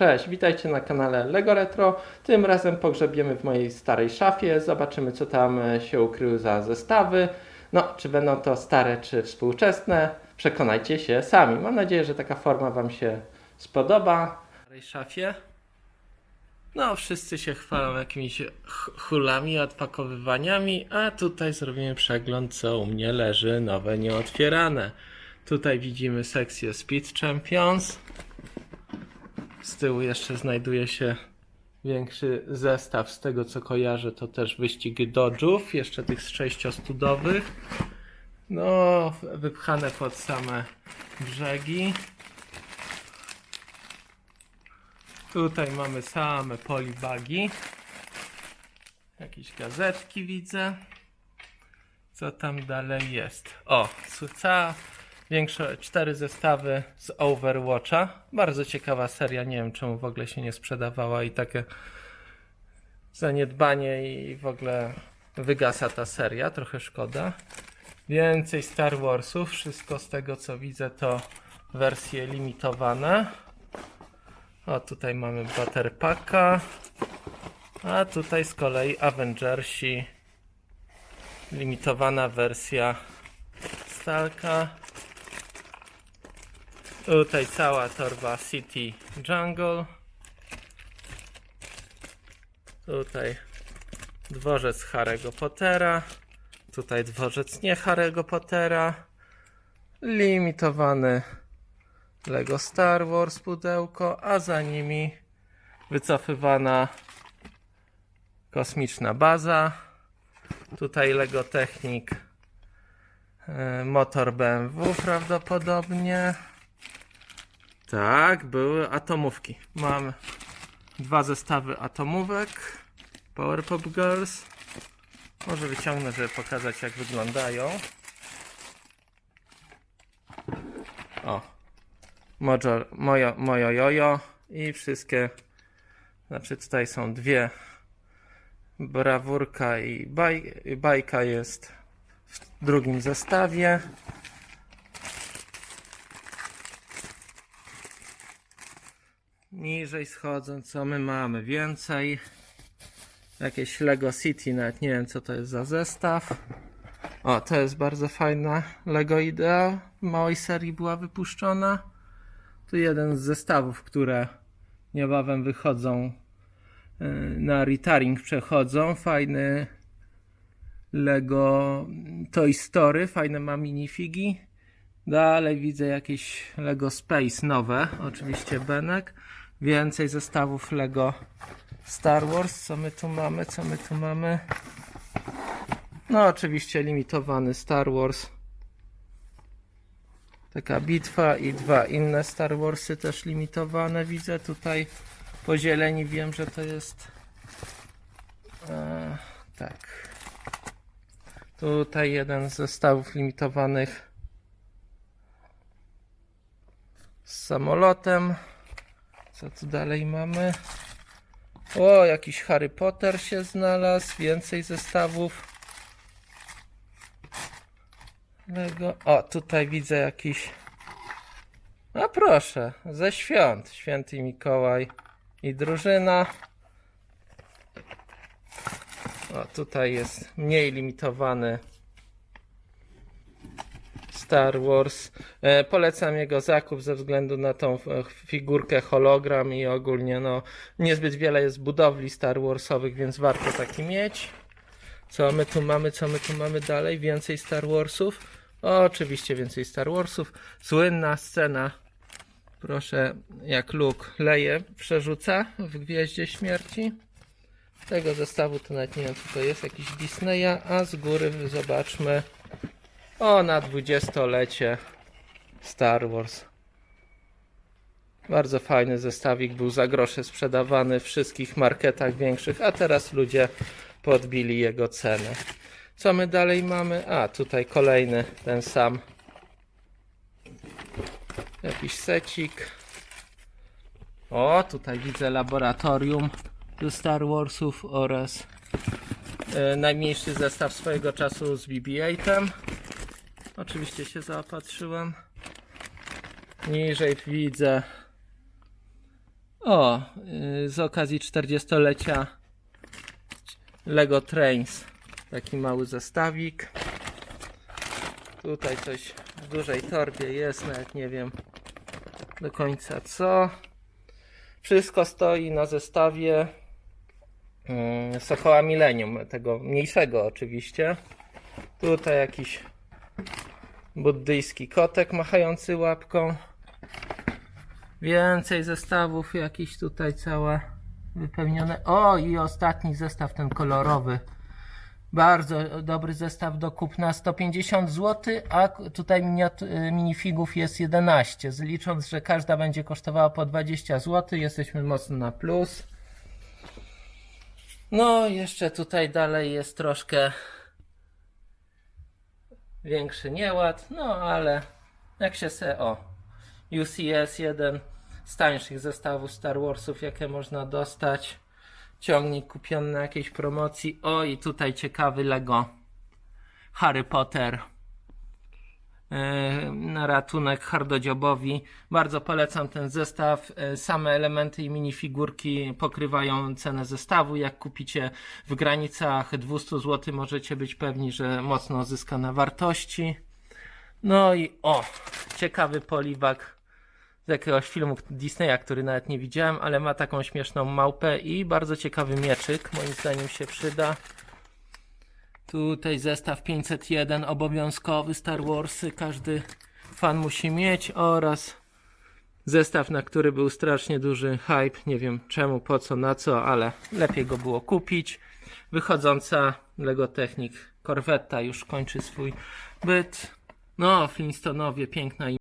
Cześć, witajcie na kanale Lego Retro. Tym razem pogrzebiemy w mojej starej szafie. Zobaczymy, co tam e, się ukryły za zestawy. No, czy będą to stare, czy współczesne. Przekonajcie się sami. Mam nadzieję, że taka forma Wam się spodoba. W starej szafie. No, wszyscy się chwalą jakimiś hulami, odpakowywaniami, a tutaj zrobimy przegląd, co u mnie leży, nowe, nieotwierane. Tutaj widzimy sekcję Speed Champions. Z tyłu jeszcze znajduje się większy zestaw. Z tego co kojarzę, to też wyścigi Dodge'ów, jeszcze tych sześciostudowych. No, wypchane pod same brzegi. Tutaj mamy same polibagi. Jakieś gazetki widzę. Co tam dalej jest? O, cała większe cztery zestawy z Overwatcha. Bardzo ciekawa seria. Nie wiem, czemu w ogóle się nie sprzedawała i takie zaniedbanie i w ogóle wygasa ta seria. Trochę szkoda. Więcej Star Warsów. Wszystko z tego co widzę to wersje limitowane. O, tutaj mamy Butter Packa. A tutaj z kolei Avengersi. Limitowana wersja Stalka. Tutaj cała torba City Jungle. Tutaj dworzec Harry'ego Pottera. Tutaj dworzec nie Harry'ego Pottera. Limitowany Lego Star Wars pudełko, a za nimi wycofywana kosmiczna baza. Tutaj Lego Technik e, motor BMW prawdopodobnie. Tak, były atomówki. Mam dwa zestawy atomówek. Power Pop Girls. Może wyciągnę, żeby pokazać jak wyglądają. O. Mojo, mojo, mojo jojo i wszystkie. Znaczy tutaj są dwie. Brawurka i baj, i bajka jest w drugim zestawie. Niżej schodząc, co my mamy? Więcej. Jakieś Lego City, nawet nie wiem co to jest za zestaw. O, to jest bardzo fajna Lego Idea. W małej serii była wypuszczona. Tu jeden z zestawów, które niebawem wychodzą yy, na retiring przechodzą. Fajny Lego Toy Story, fajne ma minifigi. Dalej widzę jakieś Lego Space nowe, oczywiście Benek. Więcej zestawów Lego Star Wars. Co my tu mamy? Co my tu mamy? No, oczywiście limitowany Star Wars. Taka bitwa i dwa inne Star Warsy też limitowane. Widzę tutaj po zieleni wiem, że to jest. E, tak. Tutaj jeden z zestawów limitowanych z samolotem. Co tu dalej mamy? O, jakiś Harry Potter się znalazł. Więcej zestawów. Lego. O, tutaj widzę jakiś. A proszę, ze świąt. Święty Mikołaj i drużyna. O, tutaj jest mniej limitowany Star Wars. E, polecam jego zakup ze względu na tą e, figurkę hologram i ogólnie no niezbyt wiele jest budowli Star Warsowych, więc warto taki mieć. Co my tu mamy, co my tu mamy dalej? Więcej Star Warsów. O, oczywiście więcej Star Warsów. Słynna scena. Proszę, jak Luke leje, przerzuca w Gwieździe Śmierci. Tego zestawu to nawet nie wiem co to jest, jakiś Disneya, a z góry zobaczmy o, na dwudziestolecie Star Wars. Bardzo fajny zestawik był za grosze sprzedawany w wszystkich marketach większych, a teraz ludzie podbili jego cenę. Co my dalej mamy? A, tutaj kolejny, ten sam. Jakiś secik. O, tutaj widzę laboratorium do Star Warsów oraz e, najmniejszy zestaw swojego czasu z BB-8. Oczywiście się zaopatrzyłem. Niżej widzę O, yy, z okazji 40-lecia Lego Trains. Taki mały zestawik. Tutaj coś w dużej torbie jest, nawet nie wiem do końca co. Wszystko stoi na zestawie mm, Sokoła Millennium, tego mniejszego oczywiście. Tutaj jakiś buddyjski kotek machający łapką. Więcej zestawów jakiś tutaj całe wypełnione. O i ostatni zestaw ten kolorowy. Bardzo dobry zestaw do kupna 150 zł, a tutaj y, minifigów jest 11. Zlicząc, że każda będzie kosztowała po 20 zł, jesteśmy mocno na plus. No, jeszcze tutaj dalej jest troszkę większy nieład, no ale jak się se o UCS jeden z tańszych zestawów Star Warsów jakie można dostać. Ciągnik kupiony na jakiejś promocji. O i tutaj ciekawy Lego. Harry Potter na ratunek hardodziobowi. Bardzo polecam ten zestaw. E, Same elementy i minifigurki pokrywają cenę zestawu. Jak kupicie w granicach 200 zł, możecie być pewni, że mocno zyska na wartości. No i o, ciekawy poliwak z jakiegoś filmu Disneya, który nawet nie widziałem, ale ma taką śmieszną małpę i bardzo ciekawy mieczyk. Moim zdaniem się przyda. Tutaj zestaw 501 obowiązkowy Star Warsy, każdy fan musi mieć oraz zestaw, na który był strasznie duży hype. Nie wiem czemu, po co, na co, ale lepiej go było kupić. Wychodząca Lego Technik Corvetta już kończy swój byt. No, Flintstonowie, piękna